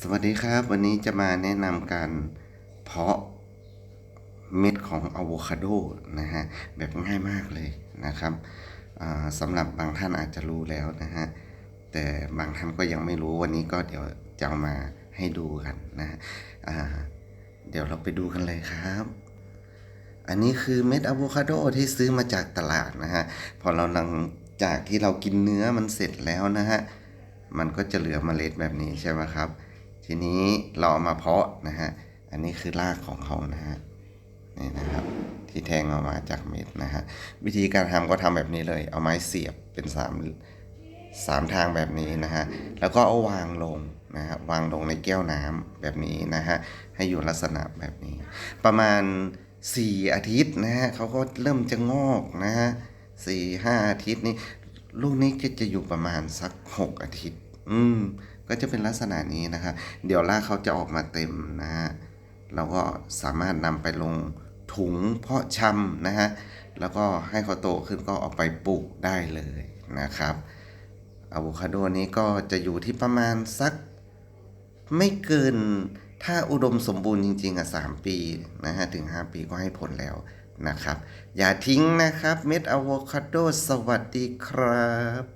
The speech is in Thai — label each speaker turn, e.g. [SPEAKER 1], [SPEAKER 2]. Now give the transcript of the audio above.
[SPEAKER 1] สวัสดีครับ วันนี้จะมาแนะนำการเพาะเม็ดของอะโวคาโดนะฮะแบบง่ายมากเลยนะครับสำหรับบางท่านอาจจะรู้แล้วนะฮะแต่บางท่านก็ยังไม่รู้วันนี้ก็เดี๋ยวจะเอามาให้ดูกันนะฮะเดี๋ยวเราไปดูกันเลยครับ อันนี้คือเม็ดอะโวคาโดที่ซื้อมาจากตลาดนะฮะพอเราหลังจากที่เรากินเนื้อมันเสร็จแล้วนะฮะมันก็จะเหลือเมล็ดแบบนี้ใช่ไหมครับ ทีนี้เราเอามาเพาะนะฮะ อันนี้คือรากของเขานะฮะ นี่นะครับ ที่แทงออกมาจากเม็ดนะฮะ วิธีการทำก็ทำแบบนี้เลย เอาไม้เสียบเป็นสามสามทางแบบนี้นะฮะ แล้วก็เอาวางลงนะฮะ วางลงในแก้วน้ำแบบนี้นะฮะ ให้อยู่ลักษณะแบบนี้ ประมาณ 4 อาทิตย์นะฮะเขาก็เริ่มจะงอกนะฮะสี่ห้าอาทิตย์นี้ลูกนี้ก็จะอยู่ประมาณสัก 6 อาทิตย์ อืม ก็จะเป็นลักษณะนี้นะครับ เดี๋ยวรากเขาจะออกมาเต็มนะฮะ เราก็สามารถนำไปลงถุงเพาะชำนะฮะ แล้วก็ให้เขาโตขึ้นก็เอาไปปลูกได้เลยนะครับอะโวคาโดนี้ก็จะอยู่ที่ประมาณสักไม่เกินถ้าอุดมสมบูรณ์จริงๆอะสามปีนะฮะถึง 5 ปีก็ให้ผลแล้วนะครับ อย่าทิ้งนะครับ เม็ดอะโวคาโดสวัสดีครับ